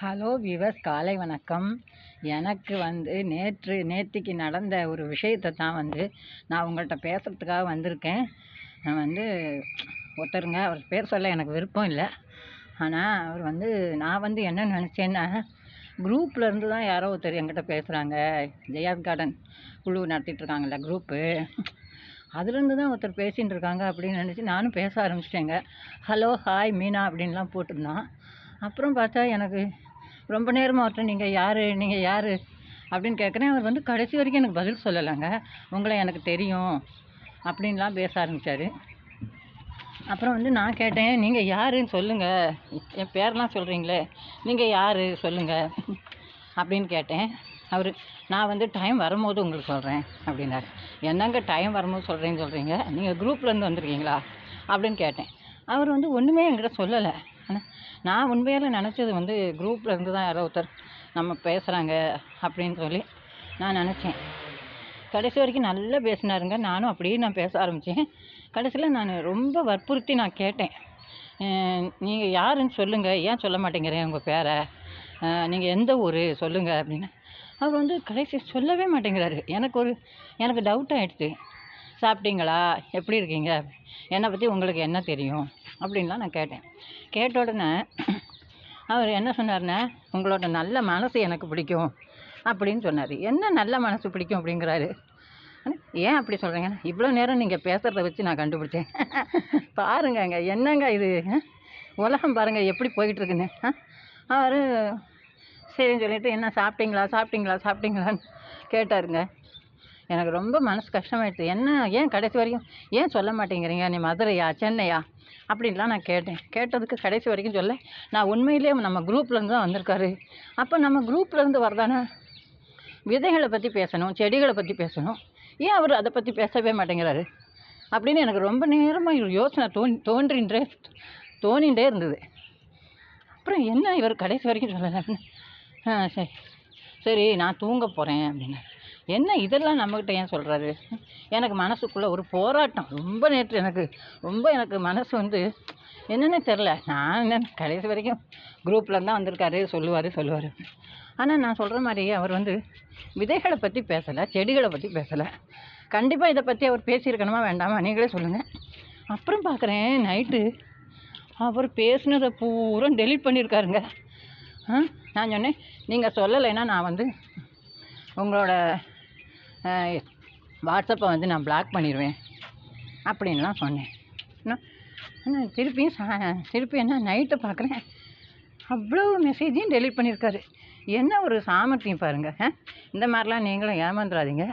Hello விவஸ் காலை வணக்கம். எனக்கு வந்து நேற்று நேற்றுக்கு நடந்த ஒரு விஷயத்தை தான் வந்து நான் உங்கள்கிட்ட பேசுகிறதுக்காக வந்திருக்கேன். நான் வந்து ஒருத்தருங்க அவர் பேர் சொல்ல எனக்கு விருப்பம் இல்லை. ஆனால் அவர் வந்து நான் வந்து என்ன நினச்சேன்னா குரூப்லேருந்து தான் யாரோ ஒருத்தர் என்கிட்ட பேசுகிறாங்க ஜெயாஸ் கார்டன் குழு நடத்திட்டுருக்காங்கல்ல குரூப்பு அதுலேருந்து தான் ஒருத்தர் பேசின்னு இருக்காங்க அப்படின்னு நினச்சி நானும் பேச ஆரம்பிச்சிட்டேங்க. ஹலோ ஹாய் மீனா அப்படின்லாம் போட்டிருந்தான். அப்புறம் பார்த்தா எனக்கு ரொம்ப நேரமாக அவர்கிட்ட நீங்கள் யார்? நீங்கள் யார்? அப்படின்னு கேட்குறேன். அவர் வந்து கடைசி வரைக்கும் எனக்கு பதில் சொல்லலைங்க. உங்களை எனக்கு தெரியும். அப்படின்லாம் பேச ஆரம்பித்தார் அப்புறம் வந்து நான் கேட்டேன். நீங்கள் யாருன்னு சொல்லுங்கள் என் பேரெலாம் சொல்கிறீங்களே நீங்கள் யார்? சொல்லுங்கள் அப்படின்னு கேட்டேன். அவர் நான் வந்து டைம் வரும்போது உங்களுக்கு சொல்கிறேன் அப்படின்னாரு. என்னங்க டைம் வரும்போது சொல்கிறேன்னு சொல்கிறீங்க நீங்கள் குரூப்லேருந்து வந்திருக்கீங்களா? அப்படின்னு கேட்டேன். அவர் வந்து ஒன்றுமே என்கிட்ட சொல்லலை. ஆனால் நான் உண்மையால் நினச்சது வந்து குரூப்பில் இருந்து தான் யாரோ ஒருத்தர் நம்ம பேசுகிறாங்க அப்படின்னு சொல்லி நான் நினச்சேன். கடைசி வரைக்கும் நல்லா பேசினாருங்க. நானும் அப்படியே நான் பேச ஆரம்பித்தேன் கடைசியில் நான் ரொம்ப வற்புறுத்தி நான் கேட்டேன். நீங்கள் யாருன்னு சொல்லுங்கள் ஏன் சொல்ல மாட்டேங்கிறேன் உங்கள் பேரை. நீங்கள் எந்த ஊர்? சொல்லுங்கள் அப்படின்னு. அவர் வந்து கடைசி சொல்லவே மாட்டேங்கிறாரு. எனக்கு ஒரு எனக்கு டவுட் ஆகிடுச்சு சாப்பிட்டீங்களா? எப்படி இருக்கீங்க? என்னை பற்றி உங்களுக்கு என்ன தெரியும்? அப்படின்லாம் நான் கேட்டேன். கேட்ட உடனே அவர் என்ன சொன்னார்னா உங்களோட நல்ல மனசு எனக்கு பிடிக்கும் அப்படின்னு சொன்னார். என்ன நல்ல மனசு பிடிக்கும் அப்படிங்கிறாரு? ஏன் அப்படி சொல்கிறீங்க இவ்வளோ நேரம் நீங்கள் பேசுகிறத வச்சு நான் கண்டுபிடிச்சேன். பாருங்கங்க என்னங்க இது? உலகம் பாருங்கள் எப்படி போயிட்டுருக்குன்னு அவர் சரின்னு சொல்லிட்டு என்ன சாப்பிட்டீங்களா? சாப்பிட்டீங்களா? சாப்பிட்டீங்களான்னு கேட்டாருங்க. எனக்கு ரொம்ப மனசு கஷ்டமாயிடுச்சு என்ன? ஏன் கடைசி வரைக்கும்? ஏன் சொல்ல மாட்டேங்கிறீங்க? நீ மதுரையா? சென்னையா? அப்படின்லாம் நான் கேட்டேன். கேட்டதுக்கு கடைசி வரைக்கும் சொல்ல நான் உண்மையிலேயே நம்ம குரூப்லேருந்து தான் வந்திருக்காரு. அப்போ நம்ம குரூப்லேருந்து வரதானே? விதைகளை பற்றி பேசணும் செடிகளை பற்றி பேசணும். ஏன் அவர் அதை பற்றி பேசவே மாட்டேங்கிறாரு? அப்படின்னு எனக்கு ரொம்ப நேரமாக யோசனை தோன் தோன்றின்றே தோணிகிட்டே இருந்தது. அப்புறம் என்ன இவர் கடைசி வரைக்கும் சொல்லலை ஆ சரி. சரி நான் தூங்க போகிறேன் அப்படின்னு என்ன இதெல்லாம் நம்மக்கிட்ட ஏன் சொல்கிறாரு எனக்கு மனசுக்குள்ளே ஒரு போராட்டம். ரொம்ப நேற்று எனக்கு ரொம்ப எனக்கு மனசு வந்து என்னென்னு தெரில நான் என்ன கடைசி வரைக்கும் குரூப்பில் தான் வந்திருக்காரு சொல்லுவார் சொல்லுவார். ஆனால் நான் சொல்கிற மாதிரி அவர் வந்து விதைகளை பற்றி பேசலை செடிகளை பற்றி பேசலை. கண்டிப்பாக இதை பற்றி அவர் பேசியிருக்கணுமா வேண்டாமா? நீங்களே சொல்லுங்கள் அப்புறம் பார்க்குறேன் நைட்டு அவர் பேசுனதை பூரா டெலிட் பண்ணியிருக்காருங்க ஆ நான் சொன்னேன் நீங்கள் சொல்லலைன்னா நான் வந்து உங்களோட வாட்ஸ்அப்பை வந்து நான் பிளாக் பண்ணிடுவேன் அப்படின்லாம் சொன்னேன். ஆனால் திருப்பியும் திருப்பி என்ன நைட்டை பார்க்குறேன். அவ்வளோ மெசேஜையும் டெலிட் பண்ணியிருக்காரு. என்ன ஒரு சாமர்த்தியம் பாருங்கள் இந்த மாதிரிலாம் நீங்களும் ஏமாந்துடாதீங்க